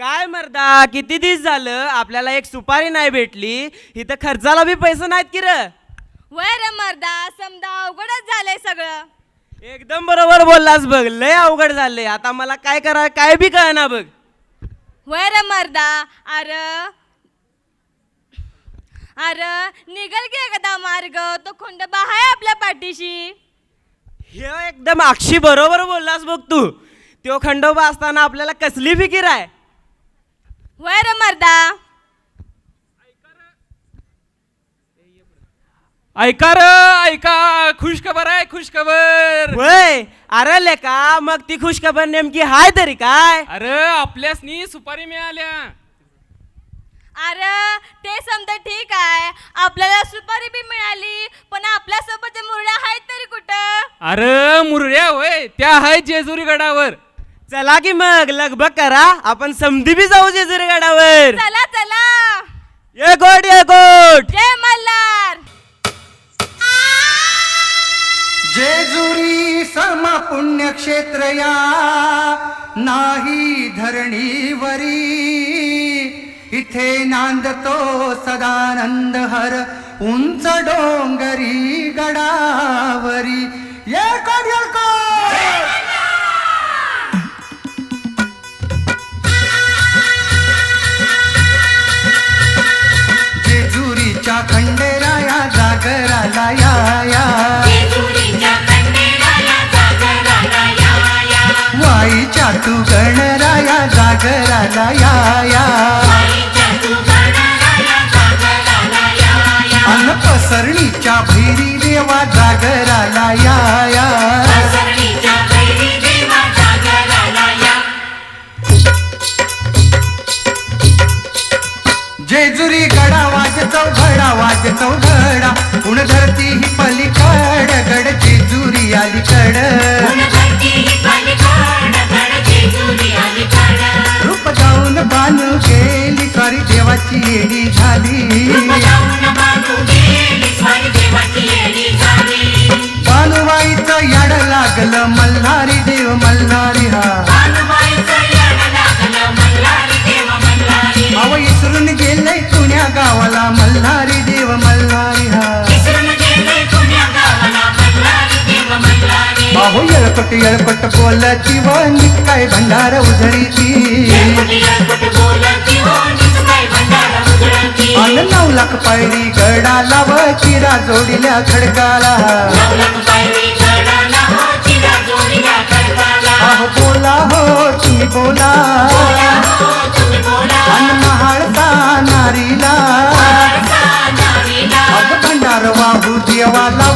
काय मर्दा किती दिवस झालं आपल्याला एक सुपारी नाही भेटली? इथं खर्चाला बी पैसे नाहीत की र? वय रे मर्दा समजा अवघडच झालंय सगळं. एकदम बरोबर बोललास बघ लय अवघड झालंय. आता मला काय करा काय बी कळना बघ. वय रे मर्दा अरे अरे निघल की एकदा मार्ग तो खंडोबा आहे आपल्या पाठीशी. हे एकदम अक्षी बरोबर बोललास बघ तू. तो खंडोबा असताना आपल्याला कसली फिकीर आहे? वय रे मर्दा। ऐका र ऐका खुश खबर आहे खुश खबर वय अरे लेका मग ती खुशखबर नेमकी हाय तरी काय? अरे आपल्यासनी सुपारी मिळाल्या. अरे ते समजा ठीक आहे. आपल्याला सुपारी बी मिळाली पण आपल्यासोबत मुरड्या आहेत तरी कुठं? अरे मुरड्या होय त्या आहेत जेजुरी गडावर. चला की मग लगबग करा. आपण समधी बी जाऊ जेजुरी गडावर चला चला. ये गोड ये गोड. जय मल्हार. जेजुरी सम पुण्यक्षेत्र या नाही धरणीवरी. इथे नांदतो सदानंद हर उंच डोंगरी गडावरी. जागराला या या. जेजुरी गडा वाजतो घडा वाजतो घडा उण धरती ही पलीकड गड जेजुरी अलीकड. रूप जाऊन बानू गेली सॉरी देवाची येडी झाली. येळपट येळपट बोलती व निकाय भंडार उधळीची? अन नऊ लाख पायरी गडाला व चिरा जोडिल्या खडकाला. अहो बोला हो तुम्ही बोला. अन महाळता नारीला. अग भंडार वाहू देवाला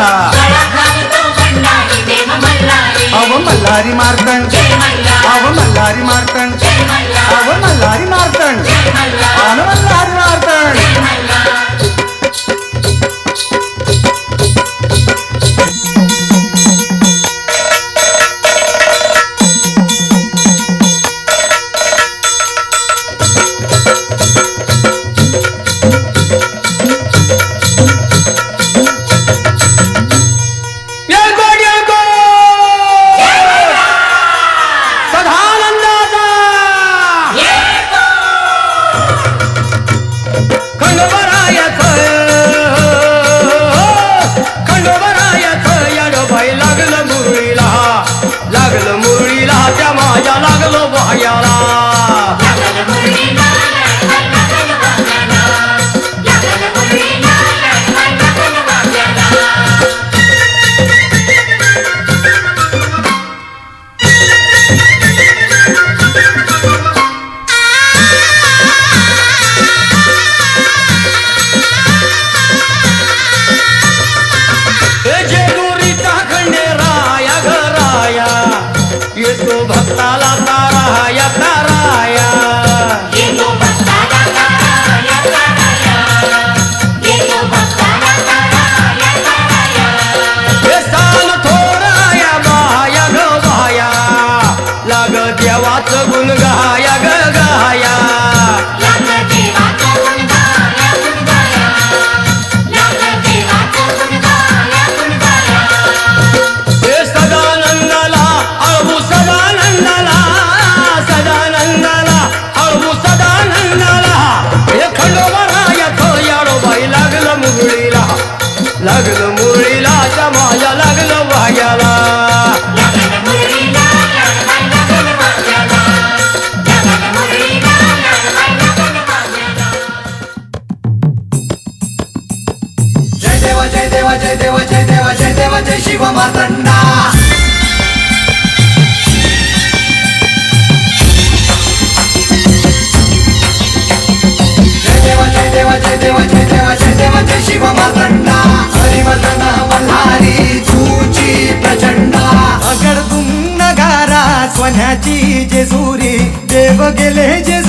मल्हारी अव मल्हारी मार्तंड अव मल्हारी मार्तंड अव मल्हारी. मार्तंड मुगळीला. लागलं मुरळीला माझ्या लागलं वाग्याला. जय देवा जय देवा जय देवा जय देवा जय शिव मार्तंड माथ्याची जेजुरी देव गेले जे